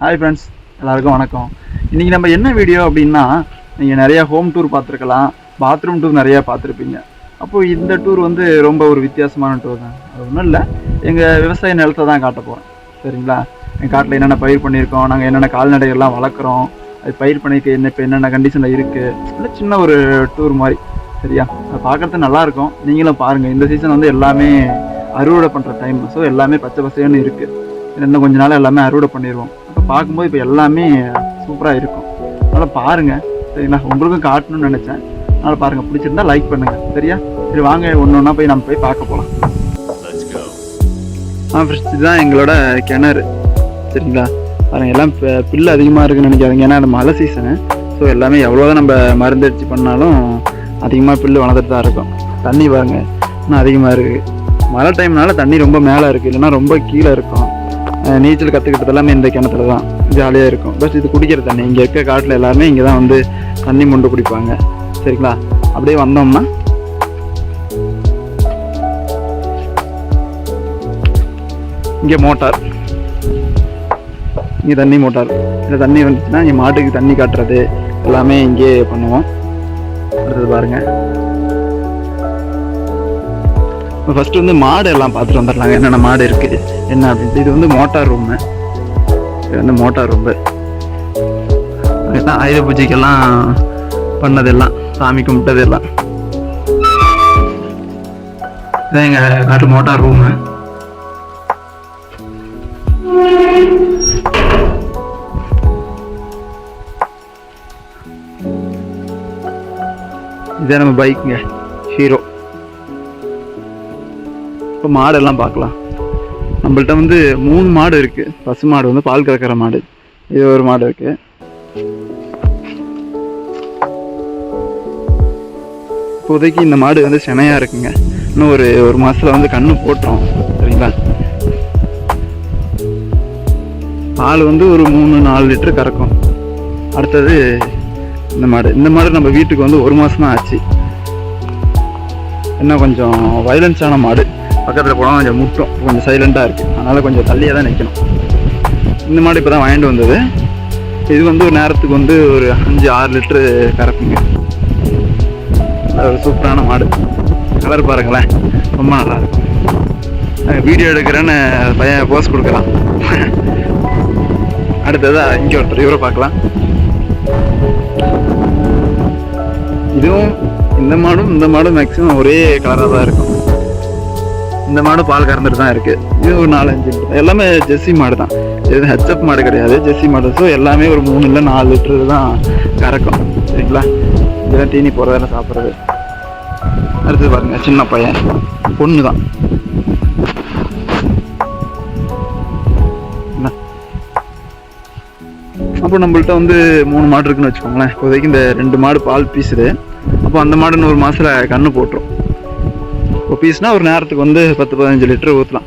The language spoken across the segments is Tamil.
ஹாய் ஃப்ரெண்ட்ஸ் எல்லாருக்கும் வணக்கம். இன்றைக்கி நம்ம என்ன வீடியோ அப்படின்னா நீங்கள் நிறையா ஹோம் டூர் பார்த்துருக்கலாம் பாத்ரூம் டூர் நிறையா பார்த்துருப்பீங்க. அப்போது இந்த டூர் வந்து ரொம்ப ஒரு வித்தியாசமான டூர் தான். அது ஒன்றும் இல்லை எங்கள் விவசாய நிலத்தை தான் காட்ட போகிறோம் சரிங்களா? எங்கள் காட்டில் என்னென்ன பயிர் பண்ணியிருக்கோம் நாங்கள் என்னென்ன கால்நடைகள்லாம் வளர்க்குறோம் அது பயிர் பண்ணிக்க என்ன இப்போ என்னென்ன கண்டிஷனில் இருக்குது இல்லை சின்ன ஒரு டூர் மாதிரி. சரியா? அது பார்க்குறது நல்லாயிருக்கும் நீங்களும் பாருங்கள் இந்த சீசன் வந்து எல்லாமே அறுவடை பண்ணுற டைம் ஸோ எல்லாமே பச்சை பசேன்னு இருக்குது இன்னும் கொஞ்ச நாள் எல்லாமே அறுவடை பண்ணிடுவோம் பார்க்கும்போது இப்போ எல்லாமே சூப்பராக இருக்கும். அதனால் பாருங்கள் சரிங்களா? உங்களுக்கும் காட்டணும்னு நினச்சேன். அதனால் பாருங்கள் பிடிச்சிருந்தா லைக் பண்ணுங்கள் சரியா? சரி வாங்க. ஒன்று ஒன்றா போய் நம்ம போய் பார்க்க போகலாம். ஆ ஃப்ரெண்ட்ஸ் இதுதான் எங்களோட கிணறு. சரிங்களா? பாருங்க எல்லாம் பில்லு அதிகமாக இருக்குன்னு நினைக்காதீங்க. ஏன்னா அது மழை சீசனு ஸோ எல்லாமே எவ்வளோதான் நம்ம மருந்தடிச்சு பண்ணாலும் அதிகமாக பில்லு வளர்ந்துட்டு தான் இருக்கும். தண்ணி பாருங்க. இன்னும் அதிகமாக இருக்குது மழை டைம்னால தண்ணி ரொம்ப மேலே இருக்குது இல்லைன்னா ரொம்ப கீழே இருக்கும். நீச்சல் கற்றுக்கிட்டது எல்லாமே இந்த கிணத்துல தான் ஜாலியாக இருக்கும். பஸ் இது குடிக்கிற தண்ணி. இங்கே இருக்க காட்டில் எல்லாருமே இங்கே தான் வந்து தண்ணி மொண்டு குடிப்பாங்க. சரிங்களா? அப்படியே வந்தோம்னா? இங்கே மோட்டார். இங்கே தண்ணி மோட்டார். இந்த தண்ணி வந்துச்சுன்னா இங்கே மாட்டுக்கு தண்ணி காட்டுறது எல்லாமே இங்கே பண்ணுவோம். அடுத்தது பாருங்கள் ஃபஸ்ட்டு வந்து மாடு எல்லாம் பார்த்துட்டு வந்துடலாங்க. என்னென்ன மாடு இருக்குது என்ன அப்படின்ட்டு. இது வந்து மோட்டார் ரூமு இது வந்து மோட்டார் ரூம்பு எல்லாம் ஆயுத பூஜைக்கெல்லாம் பண்ணதெல்லாம் சாமி கும்பிட்டதெல்லாம். இதான் எங்கள் காட்டு மோட்டார் ரூமு இதே நம்ம பைக்குங்க ஹீரோ இப்போ மாடெல்லாம் பார்க்கலாம். நம்மள்ட்ட வந்து மூணு மாடு இருக்கு. பசு மாடு வந்து பால் கறக்கிற மாடு. இது ஒரு மாடு இருக்கு. இப்போதைக்கு இந்த மாடு வந்து செனையாக இருக்குங்க. இன்னும் ஒரு ஒரு மாசத்துல வந்து கண்ணு போட்டுரும் சரிங்களா? பால் வந்து ஒரு மூணு நாலு லிட்டர் கறக்கும். அடுத்தது இந்த மாடு. இந்த மாடு நம்ம வீட்டுக்கு வந்து ஒரு மாதம் தான் ஆச்சு. என்ன கொஞ்சம் வயலன்ஸான மாடு. பக்கத்தில் போனால் கொஞ்சம் முட்டும். கொஞ்சம் சைலண்ட்டாக இருக்குது அதனால் கொஞ்சம் தள்ளியாக தான் நிற்கணும் இந்த மாடு இப்போ தான் வாங்கிட்டு வந்தது. இது வந்து ஒரு நேரத்துக்கு வந்து ஒரு அஞ்சு ஆறு லிட்ரு கறக்குங்க. ஒரு சூப்பரான மாடு. கலர் பாருங்களேன். ரொம்ப நல்லா இருக்கும் வீடியோ எடுக்கிறேன்னு பையன் போஸ் கொடுக்கலாம் அடுத்ததாக இங்கே ஒருத்தர். இவரை பார்க்கலாம். இதுவும் இந்த மாடும் இந்த மாடும் மேக்ஸிமம் ஒரே கலராக தான் இருக்கும். இந்த மாடு பால் கறந்துட்டு தான் இருக்கு. இது ஒரு நாலஞ்சு லிட்டர். எல்லாமே ஜெர்சி மாடு தான். இது ஹெச்எப் மாடு கிடையாது. ஜெர்சி மாடு. ஸோ எல்லாமே ஒரு மூணு இல்லை நாலு லிட்டர் தான் கறக்கும். சரிங்களா? இதெல்லாம் தீனி போகிறதெல்லாம் சாப்பிட்றது. அடுத்தது பாருங்க சின்ன பையன். பொண்ணு தான். அப்போ நம்மள்ட்ட வந்து மூணு மாடு இருக்குன்னு வச்சுக்கோங்களேன். இப்போதைக்கு இந்த ரெண்டு மாடு பால் பீசுது அப்போ அந்த மாடுன்னு ஒரு மாதத்தில் கன்று போட்டுரும். இப்போ ஒரு நேரத்துக்கு வந்து பத்து பதினஞ்சு லிட்டர் ஊற்றலாம்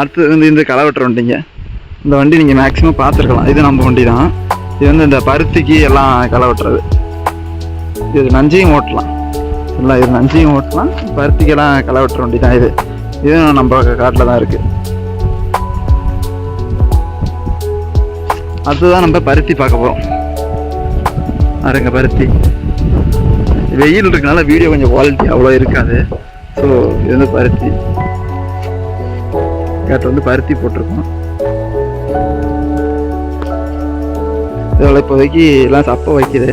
அடுத்தது வந்து இந்த களை வெட்டுற வண்டிங்க. இந்த வண்டி நீங்கள் மேக்ஸிமம் பார்த்துருக்கலாம். இது நம்ம வண்டி தான் இது வந்து இந்த பருத்திக்கு எல்லாம் களை வெட்டுறது. இது நஞ்சையும் ஓட்டலாம். இல்லை இது நஞ்சையும் ஓட்டலாம். பருத்திக்கெல்லாம் களை வெட்டுற வண்டி தான் இது இதுவும் நம்ம காட்டில் தான் இருக்குது அதுதான் நம்ம பருத்தி பார்க்க போகிறோம் பாருங்க பருத்தி. வெயில் இருக்கனால வீடியோ கொஞ்சம் குவாலிட்டி அவ்வளோ இருக்காது. ஸோ இது வந்து பருத்தி. கேட்டு வந்து பருத்தி போட்டிருக்கோம். இதில் இப்போதைக்கு எல்லாம் சப்பை வைக்குது.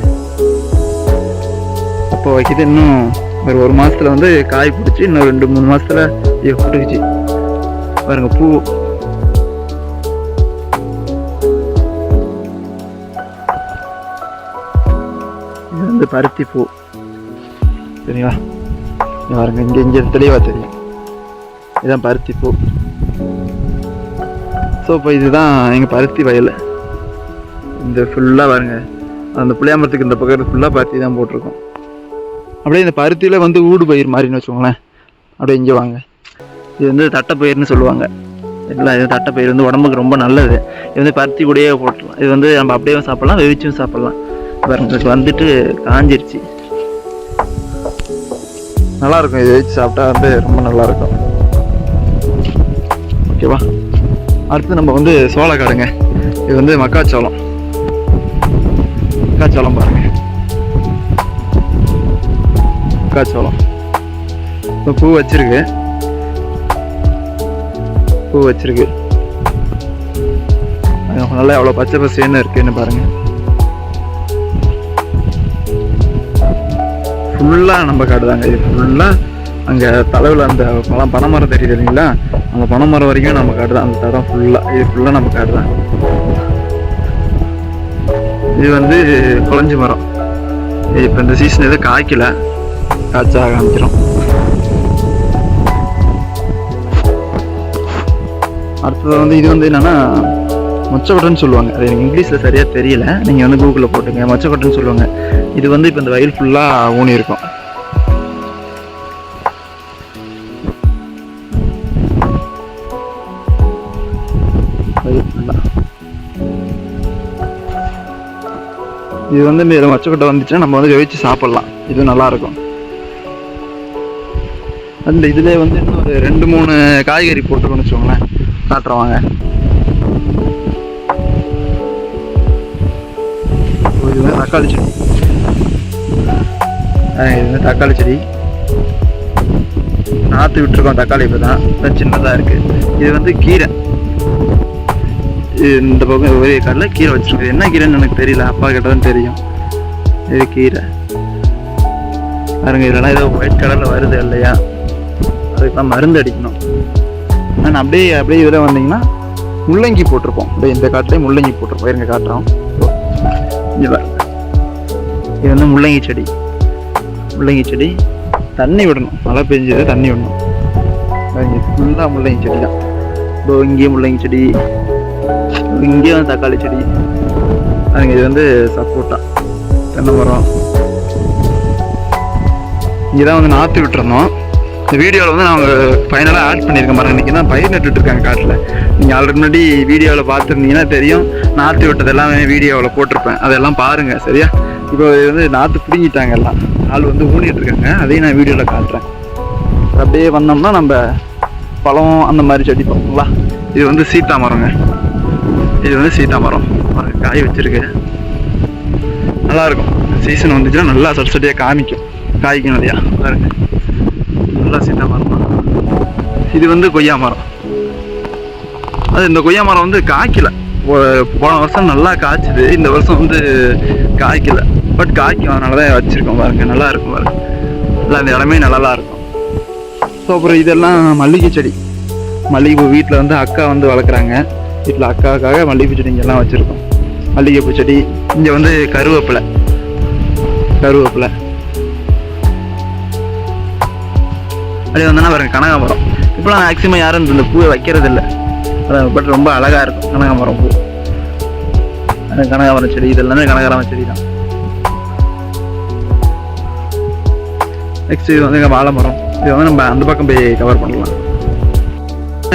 சப்பை வைக்குது. இன்னும் ஒரு ஒரு மாதத்தில் வந்து காய் பிடிச்சி இன்னும் ரெண்டு மூணு மாதத்தில் இது பிடிச்சி பாருங்கள் பூ. இது வந்து பருத்தி பூ. சரிங்களா? பாருங்க இங்கே இங்கே தெளிவாக தெரியும். இதுதான் பருத்தி பூ. ஸோ இப்போ இதுதான் எங்கள் பருத்தி வயல். இந்த ஃபுல்லாக பாருங்க. அந்த புளியாமரத்துக்கு இந்த பக்கம் ஃபுல்லாக பருத்தி தான் போட்டிருக்கோம். அப்படியே இந்த பருத்தியில் வந்து ஊடு பயிர் மாதிரின்னு வச்சுக்கோங்களேன். அப்படியே இங்கே வாங்க. இது வந்து தட்டைப்பயிர்னு சொல்லுவாங்க. இல்லை இது தட்டைப்பயிர் வந்து உடம்புக்கு ரொம்ப நல்லது. இது வந்து பருத்தி கூடயே போட்டுடலாம். இது வந்து நம்ம அப்படியே சாப்பிட்லாம் வெவிச்சும் சாப்பிட்லாம். பாருங்க வந்துட்டு காஞ்சிருச்சு. நல்லா இருக்கும் இது வச்சு சாப்பிட்டா வந்து ரொம்ப நல்லா இருக்கும் ஓகேவா அடுத்து நம்ம வந்து சோளக்காடுங்க. இது வந்து மக்காச்சோளம். மக்காச்சோளம் பாருங்க. மக்காச்சோளம். இப்போ பூ வச்சிருக்கு. பூ வச்சிருக்கு. நல்லா எவ்வளோ பச்சை பசேன்னு இருக்குன்னு பாருங்க. ஃபுல்லாக நம்ம காடு தாங்க. இது ஃபுல்லாக அங்கே தலைவில் அந்த பழம் பனைமரம் தெரியுது இல்லைங்களா? அந்த பனைமரம் வரைக்கும் நம்ம காடு தான். அந்த தடம் ஃபுல்லாக இது ஃபுல்லாக நம்ம காடு தான். இது வந்து குழஞ்சி மரம். இப்போ இந்த சீசன் எதுவும் காய்க்கல. காய்ச்ச காமிக்கிறோம் அடுத்தது வந்து இது வந்து என்னென்னா மொச்சக்கொட்டைன்னு சொல்லுவாங்க. அது எனக்கு இங்கிலீஷில் சரியாக தெரியல. நீங்கள் வந்து கூகுளில் போட்டுங்க. மொச்சக்கொட்டைன்னு சொல்லுவாங்க. இது வந்து இப்போ இந்த வயல் ஃபுல்லாக ஊனி இருக்கும். இது வந்து இந்த மொச்சக்கொட்டை வந்துச்சுன்னா நம்ம வந்து வேவிச்சு சாப்பிட்லாம். இது நல்லா இருக்கும் அந்த இதில் வந்து இன்னும் ஒரு ரெண்டு மூணு காய்கறி போட்டுருக்கோன்னு வச்சுக்கோங்களேன். காட்டுறவாங்க வாங்க இது வந்து தக்காளி செடி. ஆ, இது வந்து தக்காளி செடி. நாற்று விட்டுருக்கோம் தக்காளி இப்போ தான் சின்னதாக இருக்குது இது வந்து கீரை. இந்த பக்கம் ஒரே காட்டில் கீரை வச்சிருக்கு என்ன கீரைன்னு எனக்கு தெரியல. அப்பா கிட்ட தான் தெரியும். இது கீரை. பாருங்க இதெல்லாம் ஏதோ ஒயிட் கலரில் வருது இல்லையா? அதுக்கெல்லாம் மருந்து அடிக்கணும். ஆனால் அப்படியே அப்படியே இதில் வந்தீங்கன்னா முள்ளங்கி போட்டிருப்போம். அப்படியே இந்த காட்டிலே முள்ளங்கி போட்டிருப்போம். இருங்க காட்டுறோம். இது வந்து முள்ளங்கி செடி. முள்ளங்கி செடி. தண்ணி விடணும். மழை பெஞ்சது தண்ணி விடணும். ஃபுல்லாக முள்ளங்கி செடி தான். இப்போ இங்கேயும் முள்ளங்கி செடி. இங்கேயும் தக்காளி செடி. அதுங்க இது வந்து சப்போட்டா தென்னை மரம். இங்கே தான் வந்து நாற்று விட்டுருந்தோம். இந்த வீடியோவில் வந்து நான் ஃபைனலாக ஆட் பண்ணியிருக்கேன் பாருங்க. இன்றைக்கி தான் பயிர் நட்டுட்டு காட்டில். நீங்கள் ஆல்ரெடி முன்னாடி வீடியோவில் பார்த்துருந்தீங்கன்னா தெரியும். நாற்று விட்டது எல்லாமே வீடியோவில் போட்டிருப்பேன். அதெல்லாம் பாருங்கள் சரியா? இப்போ இது வந்து நாற்று பிடுங்கிட்டாங்க எல்லாம். ஆள் வந்து ஊனிட்டு இருக்காங்க அதையும் நான் வீடியோவில் காட்டுறேன். அப்படியே வந்தோம்னா நம்ம பழம் அந்த மாதிரி செடி பார்ப்போங்களா இது வந்து சீத்தா மரங்க. இது வந்து சீத்தா மரம். காய் வச்சிருக்கு. நல்லா இருக்கும் சீசன் வந்துச்சுன்னா நல்லா சப்சடியாக காமிக்கும். காய்க்கும் நிறையா பாருங்க. நல்லா சீத்தா மரம். தான் இது வந்து கொய்யா மரம். அது இந்த கொய்யா மரம் வந்து காய்க்கல. போ- போன வருஷம் நல்லா காய்ச்சுது. இந்த வருஷம் வந்து காய்க்கலை. பட் காய்க்கும் அதனால தான் வச்சுருக்கோம் பாருங்க. நல்லா இருக்கும் பாருங்க. நல்லா அந்த இடமே நல்லா இருக்கும். ஸோ அப்புறம் இதெல்லாம் மல்லிகை செடி. மல்லிகைப்பூ வீட்டில் வந்து அக்கா வந்து வளர்க்குறாங்க. வீட்டில் அக்காவுக்காக மல்லிகைப்பூ செடி இங்கெல்லாம் வச்சுருக்கோம். மல்லிகைப்பூ செடி இங்கே வந்து கருவேப்பிலை. கருவேப்பிலை. அப்படியே வந்தோன்னா பாருங்க கனகாமரம் இப்போலாம் மேக்ஸிமம் யாரும் இந்த பூவை வைக்கிறது இல்லை பட் ரொம்ப அழகாக இருக்கும். கனகாமரம் பூ. கனகாமரம் செடி இதெல்லாமே கனகாமரம் செடி தான் நெக்ஸ்ட் இது வந்து வாழை மரம் இது வந்து நம்ம அந்த பக்கம் போய் கவர் பண்ணலாம்.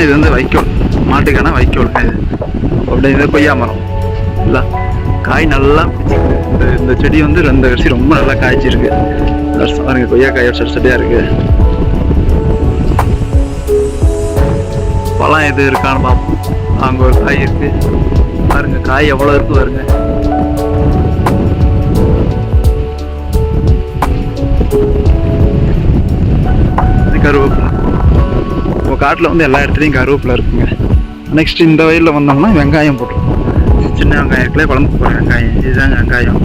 இது வந்து வைக்கோல். மாட்டுக்கான வைக்கோல். இது. அப்படியே கொய்யா மரம். இல்லை? காய் நல்லா பிடிச்சிருக்கு இந்த இந்த செடி வந்து ரெண்டு வருஷம் ரொம்ப நல்லா காய்ச்சிருக்கு. பாருங்க கொய்யா காய் செடி செடியாக இருக்கு. பழம் எது இருக்கான்னு பார்ப்போம் அங்கே ஒரு காய் இருக்கு. பாருங்க காய் எவ்வளோ இருக்கு பாருங்க. கருவேப்பிலை. உங்கள் காட்டில் வந்து எல்லா இடத்துலையும் கருவேப்பிலை இருக்குங்க. நெக்ஸ்ட் இந்த வயலில் வந்தோம்னா வெங்காயம் போட்டுருக்கோம் சின்ன வெங்காயம் இருக்குல்ல குழம்புக்கு போகிற வெங்காயம். இதுதான் வெங்காயம்.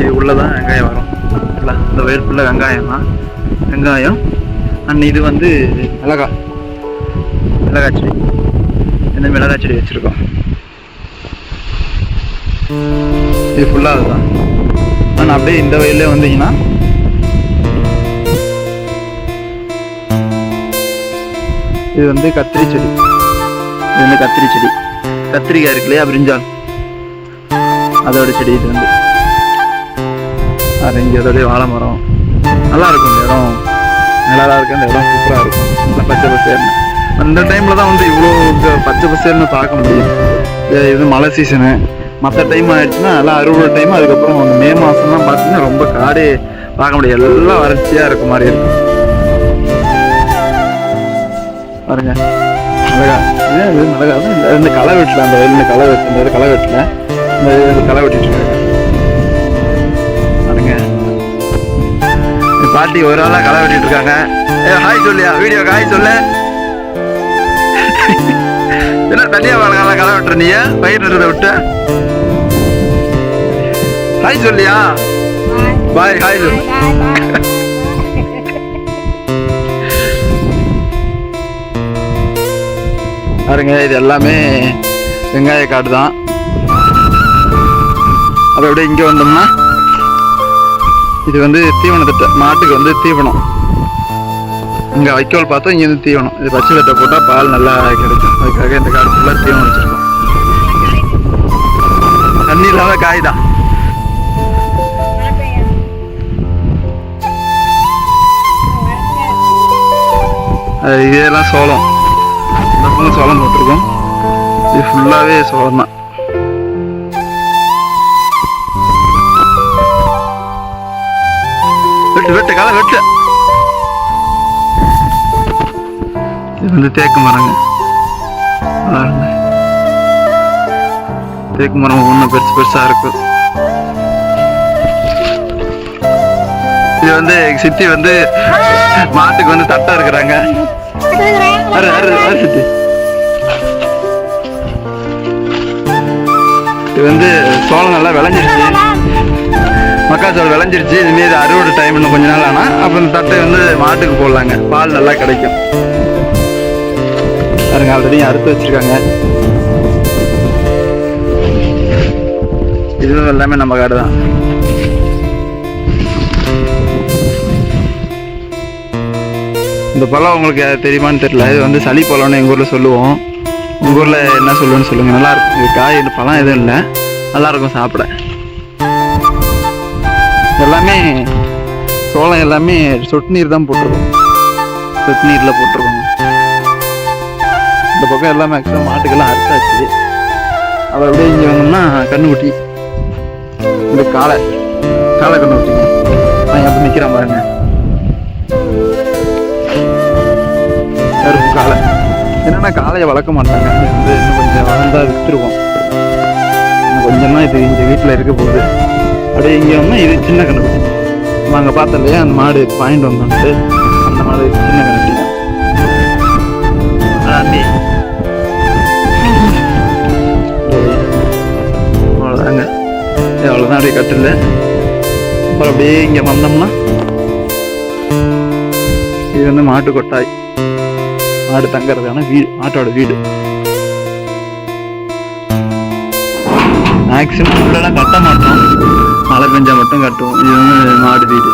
இது உள்ளே தான் வெங்காயம் வரும். இல்லை இந்த வயல் ஃபுல்லாக வெங்காயம் தான். வெங்காயம். அண்ட் இது வந்து மிளகாய் மிளகாய் செடி. இந்த மிளகாய் செடி வச்சுருக்கோம். இது ஃபுல்லாக அதுதான். ஆனால் அப்படியே இந்த வயலே வந்தீங்கன்னா இது வந்து கத்திரி செடி. இது வந்து கத்திரி செடி. கத்திரிக்காய் இருக்கு இல்லையா பிரிஞ்சால் அதோட செடி இது வந்து. அது இங்கே அதோடய வாழை மரம். நல்லா இருக்கும் இந்த இடம். நல்லா இருக்கு அந்த இடம் சூப்பராக இருக்கும். நல்லா பச்சை பசேர்னு. அந்த டைமில் தான் வந்து இவ்வளோ பச்சை பசேர்னு பார்க்க முடியும் இது- வந்து மழை சீசனு மற்ற டைம் ஆயிடுச்சுன்னா நல்லா அறுபது டைம் அதுக்கப்புறம் மே மாதம்லாம் பார்த்தீங்கன்னா ரொம்ப காடே பார்க்க முடியாது. எல்லாம் வறட்சியாக இருக்க மாதிரி இருக்கும் பாருங்க. மிளகா இது மிளகா இந்த களை வெட்டல அந்த இந்த களை வெட்டு இந்த களை வெட்டல இந்த களை வெட்டிட்டு பாருங்க. பாட்டி ஒரு ஆளா களை வெட்டிட்டு இருக்காங்க. ஏ ஹாய் சொல்லியா? வீடியோ ஹாய் சொல்லு. என்ன தனியா வளர்க்கலாம் களை வெட்டுற நீ? பயிர் நடுறத விட்டு. ஹாய் சொல்லியா? பாய் ஹாய் சொல்லு. பாருங்க இது எல்லாமே வெங்காய காடு தான். அதை அப்படியே இங்கே வந்தோம்னா இது வந்து தீவன மாட்டுக்கு வந்து தீவனம். இங்கே வைக்கோல் பார்த்தா இங்கே வந்து தீவனம். இது பச்சை தட்டை போட்டால் பால் நல்லா கிடைக்கும். அதுக்காக இந்த காடு ஃபுல்லாக தீவனம் வச்சுருக்கோம். தண்ணி இல்லாத காய் தான். இதெல்லாம் சோளம். இந்த பக்கம் சோளம் போட்டிருக்கோம். இது ஃபுல்லாகவே சோளம் தான் வெட்டு வெட்டு களை வெட்டு. இது வந்து தேக்கு மரங்க. தேக்கு மரம் ஒன்றும் பெருசு பெருசாக இருக்கும் இது வந்து சித்தி வந்து மாட்டுக்கு வந்து தட்டை இருக்கிறாங்க அரு அரு அரு இது வந்து சோளம் நல்லா விளைஞ்சிருச்சு. மக்காச்சோளம் விளைஞ்சிருச்சு. இனிமேல் இது அறுவடை டைம் இன்னும் கொஞ்ச நாள் ஆனால் அப்புறம் இந்த தட்டை வந்து மாட்டுக்கு போடலாங்க. பால் நல்லா கிடைக்கும். பாருங்க ஆல்ரெடி அறுத்து வச்சிருக்காங்க. இதுவும் எல்லாமே நம்ம காடு தான் இந்த பழம் உங்களுக்கு தெரியுமான்னு தெரியல. இது வந்து சளி பழம்னு எங்கள் ஊரில் சொல்லுவோம். உங்கள் ஊரில் என்ன சொல்லுவேன்னு சொல்லுங்கள் நல்லாயிருக்கும் இது காய் இந்த பழம் எதுவும் இல்லை. நல்லாயிருக்கும் சாப்பிட. எல்லாமே சோளம் எல்லாமே சொட்டு நீர் தான் போட்டிருக்கோம். சொட்டு நீரில் போட்டிருக்கோங்க இந்த பக்கம் எல்லாம் மேக்ஸிமம் மாட்டுக்கெல்லாம் அறுத்தாச்சு. அப்புறம் அப்படியே இங்கே வந்தோம்னா கண்ணுக்குட்டி இந்த காளை. காளை கண்ணுக்குட்டிங்க நான் எப்படி நிற்கிறேன் பாருங்க. கருப்பு காளை என்னன்னா காளையை வளர்க்க மாட்டாங்க. வந்து இன்னும் கொஞ்சம் வளர்ந்தா விற்றுருவோம் இன்னும் கொஞ்சமாக இது இந்த வீட்டில் இருக்க போகுது. அப்படியே இங்கே வந்தா இது சின்ன கணக்கு நம்ம அங்கே பார்த்தோம் இல்லையா அந்த மாடு பாயிண்ட் வந்தோன்ட்டு. அந்த மாடு சின்ன கணக்கு தான் அவ்வளோதாங்க அவ்வளோதான் அப்படியே கட்டில் அப்புறம் அப்படியே இங்கே வந்தோம்னா இது வந்து மாட்டு கொட்டாய் மாடு தங்கறதுக்கான வீடு மாட்டோட வீடு. மேக்ஸிமம் உள்ளெல்லாம் கட்ட மாட்டோம். மழை பெஞ்சா மட்டும் கட்டுவோம். இது வந்து மாடு வீடு.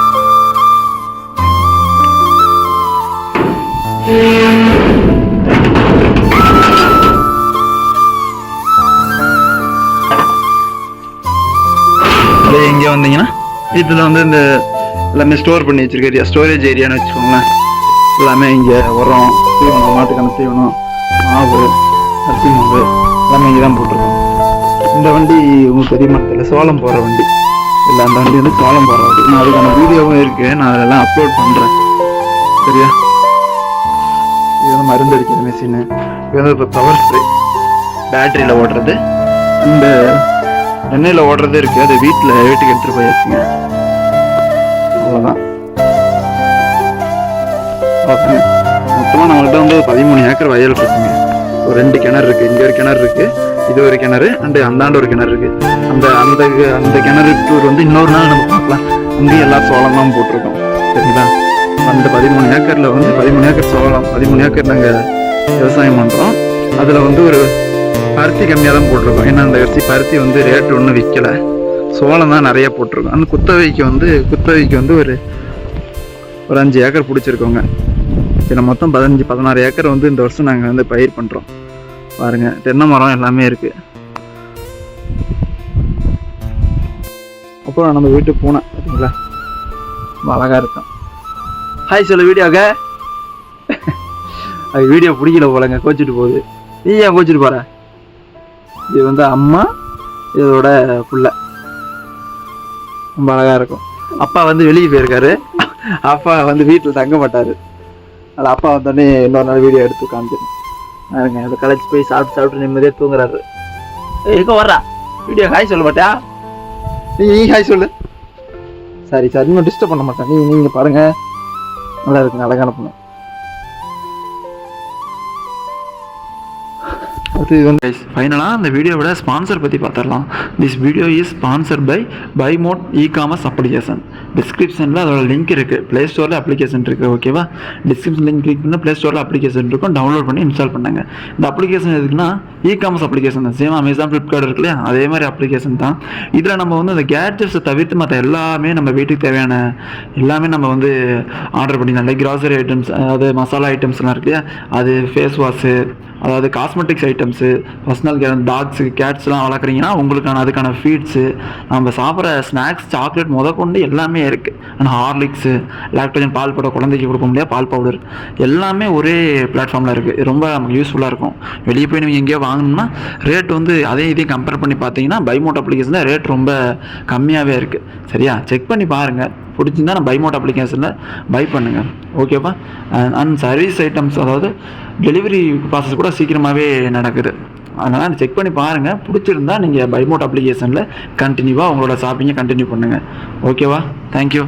இங்கே வந்தீங்கன்னா இதில் வந்து இந்த எல்லாமே ஸ்டோர் பண்ணி வச்சிருக்க ஏரியா ஸ்டோரேஜ் ஏரியான்னு வச்சுக்கோங்களேன். எல்லாமே இங்கே உரம் தீவனம் மாட்டுக்கான தீவனம் மாவு அரிசி மாவு எல்லாமே இங்கே தான் போட்டிருக்கோம். இந்த வண்டி உங்களுக்கு தெரியுமா தெரியல. சோளம் போகிற வண்டி. இல்லை அந்த வண்டி வந்து சோளம் போகிற வண்டி. நான் அதுக்கான வீடியோவும் இருக்குது நான் அதெல்லாம் அப்லோட் பண்ணுறேன் சரியா? இது வந்து மருந்து அடிக்கிற மிஷினு இது வந்து இப்போ பவர் ஸ்ப்ரே பேட்டரியில் ஓடுறது. இந்த எண்ணெயில் ஓடுறது இருக்குது அது வீட்டில் வீட்டுக்கு எடுத்துகிட்டு போயாச்சுங்க. அவ்வளோதான் ஓகே மொத்தமாக நம்மகிட்ட வந்து பதிமூணு ஏக்கர் வயல் இருக்குங்க ஒரு ரெண்டு கிணறு இருக்குது இங்கே ஒரு கிணறு இருக்குது இது ஒரு கிணறு. அண்டு அந்தாண்டு ஒரு கிணறு இருக்குது அந்த அந்த அந்த கிணறு டூர் வந்து இன்னொரு நாள் நம்ம பார்க்கலாம். அங்கேயும் எல்லா சோளமும் போட்டிருக்கோம். சரிங்களா? அந்த பதிமூணு ஏக்கரில் வந்து பதிமூணு ஏக்கர் சோளம் பதிமூணு ஏக்கர் நாங்கள் விவசாயம் பண்ணுறோம் அதில் வந்து ஒரு பருத்தி கம்மியாக தான் போட்டிருக்கோம். ஏன்னா அந்த அரிசி பருத்தி வந்து ரேட்டு ஒன்றும் விற்கலை சோளம் தான் நிறைய போட்டிருக்கோம். அந்த குத்தவைக்கு வந்து குத்தவைக்கு வந்து ஒரு ஒரு அஞ்சு ஏக்கர் பிடிச்சிருக்கோங்க. இதில் மொத்தம் பதினஞ்சு பதினாறு ஏக்கர் வந்து இந்த வருஷம் நாங்கள் வந்து பயிர் பண்ணுறோம் பாருங்க தென்னை மரம் எல்லாமே இருக்கு. அப்புறம் நம்ம வீட்டுக்கு பூனை பார்த்தீங்களா ரொம்ப அழகா இருக்கும். ஹாய் சொல்ல வீடியோக்க. அது வீடியோ பிடிக்கல போலங்க கோச்சிட்டு போகுது. நீ ஏன் கோச்சிட்டு போற? இது வந்து அம்மா இதோட புள்ள. ரொம்ப அழகா இருக்கும். அப்பா வந்து வெளியே போயிருக்காரு. அப்பா வந்து வீட்டில் தங்க மாட்டார். அதனால் அப்பா வந்தோடனே இன்னொரு நாள் வீடியோ எடுத்து காமிச்சிடும் பாருங்க அதை களைச்சி போய் சாப்பிட்டு சாப்பிட்டு நிம்மதியாக தூங்குறாரு. எங்கே வர்றா? வீடியோ ஹாய் சொல்ல மாட்டியா நீ நீ ஹாய் சொல்லு. சரி சார் இன்னும் டிஸ்டர்ப் பண்ண மாட்டேன். நீ நீங்கள் பாருங்கள் நல்லா இருக்குங்க அழகான பொண்ணு. அடுத்து வந்து ஃபைனலாக அந்த வீடியோவோட ஸ்பான்சர் பற்றி பார்த்துடலாம். This video is sponsor by by mod e commerce application டிஸ்கிரிப்ஷனில் அதோட லிங்க் இருக்குது ப்ளே ஸ்டோரில் அப்ளிகேஷன் இருக்குது ஓகேவா டிஸ்கிரிப்ஷன் லிங்க் கிளிக் பண்ணால் ப்ளே ஸ்டோரில் அப்ளிகேஷன் இருக்கும். டவுன்லோட் பண்ணி இன்ஸ்டால் பண்ணாங்க. இந்த அப்ளிகேஷன் எதுக்குன்னா இ காமர்ஸ் அப்ளிகேஷன் தான். சேம் அமேசான் ஃப்ளிப்கார்ட் இருக்கு இல்லையா? அதே மாதிரி அப்ளிகேஷன் தான். இதில் நம்ம வந்து அந்த கேட்ஜெட்ஸை தவிர்த்து மற்ற எல்லாமே நம்ம வீட்டுக்கு தேவையான எல்லாமே நம்ம வந்து ஆர்டர் பண்ணிக்கலாம். லைக் கிராசரி ஐட்டம்ஸ் அதாவது மசாலா ஐட்டம்ஸ்லாம் இருக்கு இல்லையா? அது ஃபேஸ் வாஷு அதாவது cosmetics items personal care dogs கேட்ஸ்லாம் வளர்க்குறீங்கன்னா உங்களுக்கான அதுக்கான ஃபீட்ஸு நம்ம சாப்பிட்ற ஸ்நாக்ஸ் சாக்லேட் முத கொண்டு எல்லாமே இருக்குது ஆனால் ஹார்லிக்ஸு லாக்டோஜன் பால் பட குழந்தைக்கு கொடுக்க முடியாது பால் பவுடர் எல்லாமே ஒரே பிளாட்ஃபார்மில் இருக்குது ரொம்ப நமக்கு யூஸ்ஃபுல்லாக இருக்கும். வெளியே போய் நீங்கள் எங்கேயோ வாங்கணும்னா ரேட் வந்து அதையும் இதையும் கம்பேர் பண்ணி பார்த்தீங்கன்னா பைமோட் அப்ளிகேஷனில் ரேட் ரொம்ப கம்மியாகவே இருக்குது சரியா? செக் பண்ணி பாருங்கள் பிடிச்சிருந்தா நான் பைமோட் அப்ளிகேஷனில் பை பண்ணுங்கள் ஓகேவா அண்ட் சர்வீஸ் ஐட்டம்ஸ் அதாவது டெலிவரி ப்ராசஸ் கூட சீக்கிரமாகவே நடக்குது. அதனால் செக் பண்ணி பாருங்கள் பிடிச்சிருந்தா நீங்கள் பைமோட் அப்ளிகேஷனில் கண்டினியூவாக உங்களோட ஷாப்பிங்கை கண்டினியூ பண்ணுங்கள் ஓகேவா தேங்க்யூ